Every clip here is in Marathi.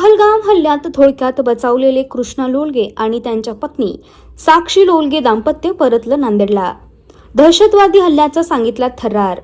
पहलगाम हल्ल्यात थोडक्यात बचावलेले कृष्णा लोलगे आणि त्यांच्या पत्नी साक्षी लोलगे दाम्पत्य परतलं नांदेडला. दहशतवादी हल्ल्याचा सांगितला थरार.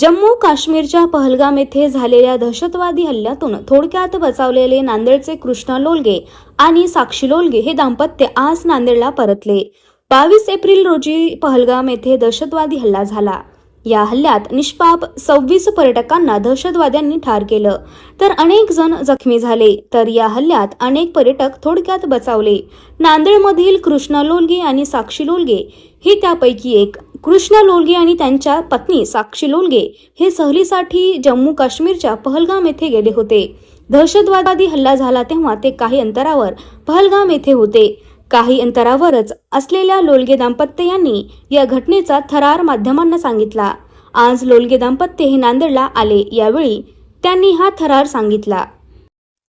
जम्मू काश्मीरच्या पहलगाम येथे झालेल्या दहशतवादी हल्ल्यातून थोडक्यात बचावलेले नांदेडचे कृष्णा लोलगे आणि साक्षी लोलगे हे दाम्पत्य आज नांदेडला परतले. बावीस एप्रिल रोजी पहलगाम येथे दहशतवादी हल्ला झाला. या हल्ल्यात निष्पाप सव्वीस पर्यटकांना दहशतवाद्यांनी ठार केलं. तर अनेक जण जखमी झाले. तर या हल्ल्यात अनेक पर्यटक थोडक्यात बचावले. नांदेडमधील कृष्णा लोलगे आणि साक्षी लोलगे ही त्यापैकी एक. कृष्णा लोलगे आणि त्यांच्या पत्नी साक्षी लोलगे हे सहलीसाठी जम्मू काश्मीरच्या पहलगाम येथे गेले होते. दहशतवादी हल्ला झाला तेव्हा ते काही अंतरावर पहलगाम येथे होते. काही अंतरावरच असलेल्या लोलगे दाम्पत्य यांनी या घटनेचा थरार माध्यमांना सांगितला. आज लोलगे दाम्पत्य हे नांदेडला आले. यावेळी त्यांनी हा थरार सांगितला.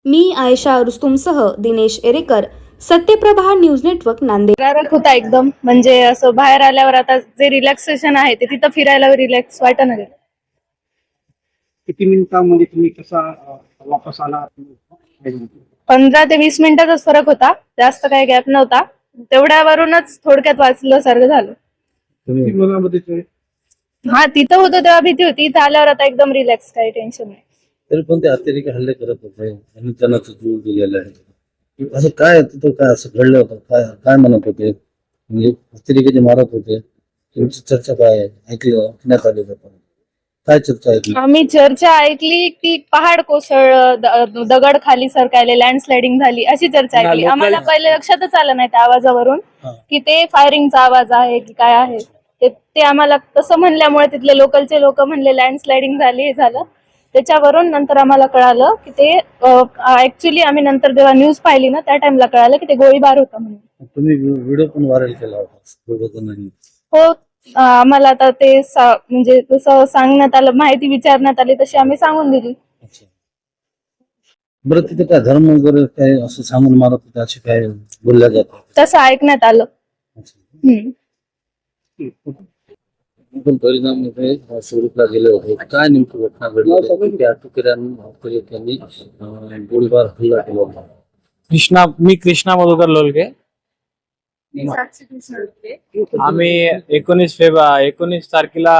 मी आयशा रुस्तुमसह दिनेश एरेकर सत्यप्रभा न्यूज नेटवर्क नांदेड. होता एकदम. म्हणजे असं बाहेर आल्यावर आता जे रिलॅक्सेशन आहे ते तिथं फिरायला रिलॅक्स वाटणं गेलं किती मिनिटांमध्ये तुम्ही कसा वापस आला? पंधरा ते वीस मिनिटाचाच फरक होता. जास्त काही गॅप नव्हता. तेवढ्यावरूनच थोडक्यात वाचलं सारखं झालं. मुलामध्ये हा तिथं होतं तेव्हा भीती होती. इथं आल्यावर आता एकदम रिलॅक्स काही टेन्शन नाही. तरी पण ते अतिरेकी हल्ले करत होते आणि त्यांना तो जीव दिलेला आहे. असं काय तिथं काय असं घडलं होतं? काय काय म्हणत होते? म्हणजे अतिरेकी जे मारत होते त्यांची चर्चा काय? आहे ऐकलं ऐकण्यात आली पण? काय चर्चा ऐकली आम्ही चर्चा ऐकली की पहाड कोसळ दगड खाली सरकायले लँडस्लायडिंग झाली अशी चर्चा ऐकली. लोकल- आम्हाला पहिले लक्षातच आलं नाही त्या आवाजावरून हा. की ते फायरिंगचा आवाज आहे की काय आहे. ते ते आम्हाला तसं म्हणल्यामुळे तिथले लोकलचे लोक म्हणले लँडस्लायडिंग झाली हे झालं. त्याच्यावरून नंतर आम्हाला कळालं की ते ऍक्च्युली आम्ही नंतर जेव्हा न्यूज पाहिली ना त्या टाइमला कळालं की ते गोळीबार होता म्हणून. तुम्ही व्हिडिओ पण व्हायरल केला होता दोघं जणांनी. हो आम्हाला आता ते म्हणजे जसं सांगण्यात आलं माहिती विचारण्यात आली तशी आम्ही सांगून दिली. बरं तिथे काय धर्म वगैरे काय असं सांगून मारत होते असे काय बोलल्या जातात तसं ऐकण्यात आलं. सुरतला गेले होते. काय नेमकी घटना घडली? होती? त्या तुकड्यांनी त्यांनी गोळीबार हल्ला केला होता. कृष्णा मी कृष्णा मधुकर लोलके. आम्ही एकोणीस फेब एकोणीस तारखेला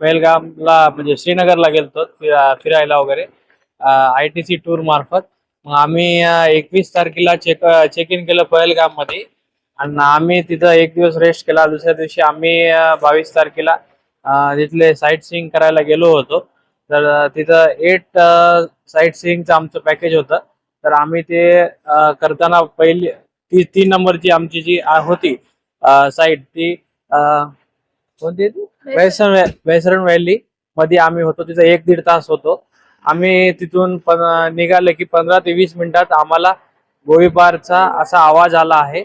पहलगामला म्हणजे श्रीनगरला गेलतो फिरायला वगैरे आय टी सी टूर मार्फत. मग आम्ही एकवीस तारखेला चेक चेक इन केलं पहलगाममध्ये आणि आम्ही तिथं एक दिवस रेस्ट केला. दुसऱ्या दिवशी आम्ही बावीस तारखेला तिथले साईट सीइंग करायला गेलो होतो. तर तिथं एट साईट सीइंगचं आमचं पॅकेज होतं. तर आम्ही ते करताना पहिली ती तीन नंबरची आमची जी होती साईट ती कोणती वैसरण वैसरण व्हॅली मध्ये आम्ही होतो. तिथं एक दीड तास होतो. आम्ही तिथून पण निघाले की पंधरा ते वीस मिनिटात आम्हाला गोळीबारचा असा आवाज आला आहे.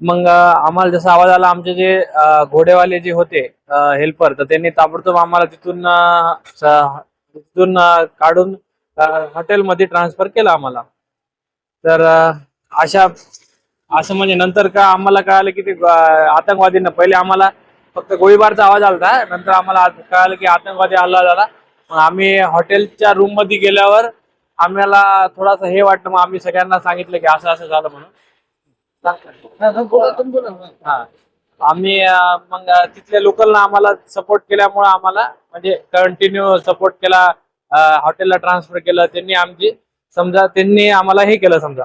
मग आम्हाला जसा आवाज आला आमचे जे घोडेवाले जे होते हेल्पर तर त्यांनी ताबडतोब आम्हाला तिथून तिथून काढून हॉटेलमध्ये ट्रान्सफर केलं आम्हाला. तर अशा असं म्हणजे नंतर का आम्हाला कळालं की ते आतंकवादींना पहिले आम्हाला फक्त गोळीबारचा आवाज आला नंतर आम्हाला कळालं की आतंकवादी हल्ला झाला मग आम्ही हॉटेलच्या रूममध्ये गेल्यावर आम्हाला थोडासा हे वाटलं मग आम्ही सगळ्यांना सांगितलं की असं असं झालं म्हणून. हा आम्ही मग तिथल्या लोकलना आम्हाला सपोर्ट केल्यामुळे आम्हाला म्हणजे कंटिन्यू सपोर्ट केला हॉटेलला ट्रान्सफर केलं त्यांनी आमची समजा त्यांनी आम्हाला हे केलं समजा.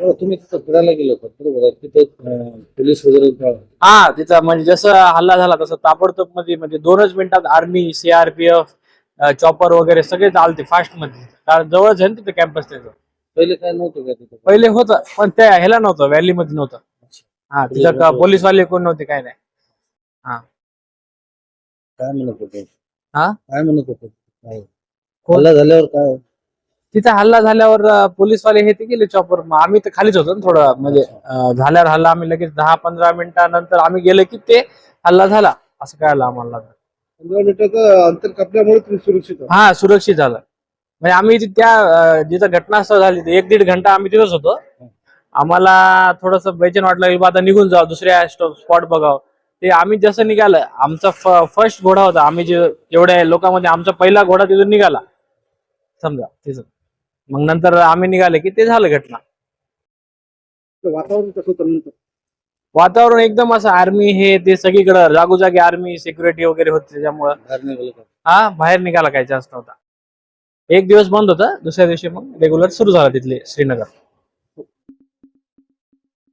तुम्ही तिथं फिरायला गेले होते बरोबर आहे. तिथं पोलीस वगैरे का- हा तिथं म्हणजे जसं हल्ला झाला तसं ताबडतोबमध्ये म्हणजे दोनच मिनिटात आर्मी सीआरपीएफ चॉपर वगैरे सगळे चालते फास्टमध्ये कारण जवळच आहे ना तिथं कॅम्पस त्याचं. पहिले काय नव्हतं का तिथं? पहिले होतं पण त्या ह्याला नव्हतं व्हॅली मध्ये नव्हतं. हा तिथं का पोलीसवाले कोण नव्हते काय नाही. काय म्हणत होते? हा? काय म्हणत होते? काय कोण? हल्ला झाल्यावर काय? तिथं हल्ला झाल्यावर पोलीसवाले हे ते गेले चॉपर मग आम्ही तर खालीच होतो ना थोडं म्हणजे झाल्यावर हल्ला आम्ही लगेच दहा पंधरा मिनिटानंतर आम्ही गेले की ते हल्ला झाला. असं कळालं आम्हाला पंधरा मिनिटाचं अंतर कापल्यामुळे तुम्ही सुरक्षित आहात. हा सुरक्षित झालं. म्हणजे आम्ही ति- त्या अं, जिथं घटनास्थळ झाली ते एक दीड घंटा आम्ही तिथंच होतो. आम्हाला थोडस बेचैन वाटलं की बा आता निघून जाऊ दुसऱ्या स्पॉट बघावं. ते आम्ही जसं निघालं आमचा फर्स्ट घोडा होता. आम्ही जे जेवढ्या लोकांमध्ये आमचा पहिला घोडा तिथून निघाला. समजा तिथं. मग नंतर आम्ही निघाले की ते झालं घटना. वातावरण कसं होतं नंतर? वातावरण एकदम असं आर्मी हे ते सगळीकडे जागोजागी आर्मी सिक्युरिटी वगैरे होते त्याच्यामुळं. बाहेर निघालं का? हा बाहेर निघाला काही चान्स नव्हता. एक दिवस बंद होता दुसऱ्या दिवशी मग रेग्युलर सुरू झाला तिथले श्रीनगर.